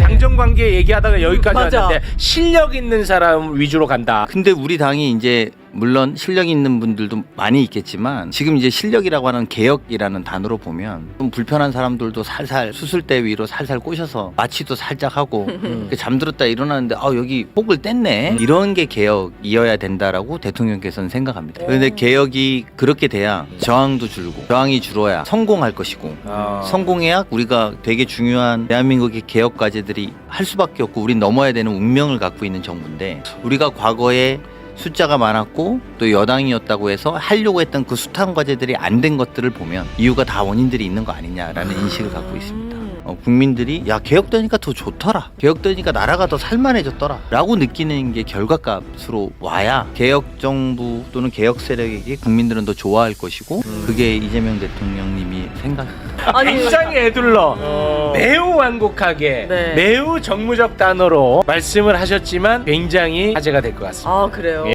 당정 관계 얘기하다가 여기까지 맞아. 왔는데 실력 있는 사람 위주로 간다. 근데 우리 당이 이제 물론 실력 있는 분들도 많이 있겠지만 지금 이제 실력이라고 하는 개혁이라는 단어로 보면 좀 불편한 사람들도 살살 수술대 위로 살살 꼬셔서 마취도 살짝 하고 잠들었다 일어나는데 아 여기 폭을 뗐네 이런 게 개혁이어야 된다라고 대통령께서는 생각합니다. 그런데 개혁이 그렇게 돼야 저항도 줄고 저항이 줄어야 성공할 것이고 어. 성공해야 우리가 되게 중요한 대한민국의 개혁 과제들이 할 수밖에 없고 우린 넘어야 되는 운명을 갖고 있는 정부인데 우리가 과거에 숫자가 많았고 또 여당이었다고 해서 하려고 했던 그 숱한 과제들이 안 된 것들을 보면 이유가 다 원인들이 있는 거 아니냐라는 인식을 갖고 있습니다. 어, 국민들이 야 개혁되니까 더 좋더라 개혁되니까 나라가 더 살만해졌더라 라고 느끼는 게 결과값으로 와야 개혁 정부 또는 개혁 세력에게 국민들은 더 좋아할 것이고 그게 이재명 대통령님이 생각 아니 굉장히 애둘러 매우 완곡하게 네. 매우 정무적 단어로 말씀을 하셨지만 굉장히 화제가 될 것 같습니다. 아 그래요.